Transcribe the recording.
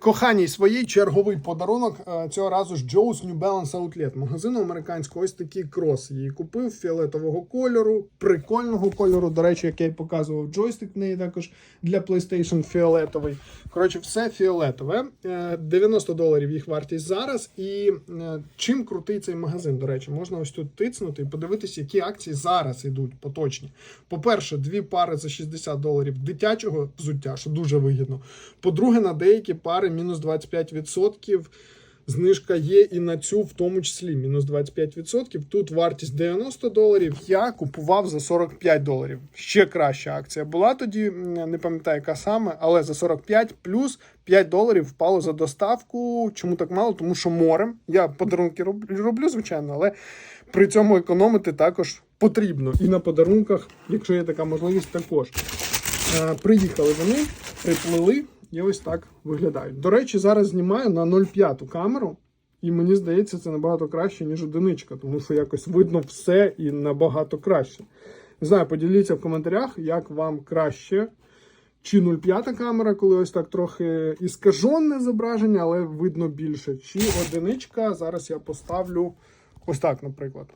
Коханій своїй черговий подарунок е, цього разу ж Joe's New Balance Outlet. Магазину американського ось такий крос. Її купив фіолетового кольору, прикольного кольору. До речі, як я й показував, джойстик в неї також для PlayStation фіолетовий. Коротше, все фіолетове. Е, 90 доларів їх вартість зараз. І е, чим крутий цей магазин, до речі, можна ось тут тицнути і подивитися, які акції зараз йдуть поточні. По-перше, дві пари за 60 доларів дитячого взуття, що дуже вигідно. По-друге, на деякі пари мінус 25%. Знижка є і на цю, в тому числі, мінус 25%. Тут вартість 90 доларів. Я купував за 45 доларів. Ще краща акція була тоді, не пам'ятаю, яка саме, але за 45 плюс 5 доларів впало за доставку. Чому так мало? Тому що морем. Я подарунки роблю, звичайно, але при цьому економити також потрібно. І на подарунках, якщо є така можливість, також. Е, Приїхали вони, приплили і ось так виглядають. До речі, зараз знімаю на 0,5 камеру, і мені здається, це набагато краще, ніж одиничка, тому що якось видно все і набагато краще. Не знаю, поділіться в коментарях, як вам краще. Чи 0,5 камера, коли ось так трохи іскажене зображення, але видно більше. Чи одиничка. Зараз я поставлю ось так, наприклад.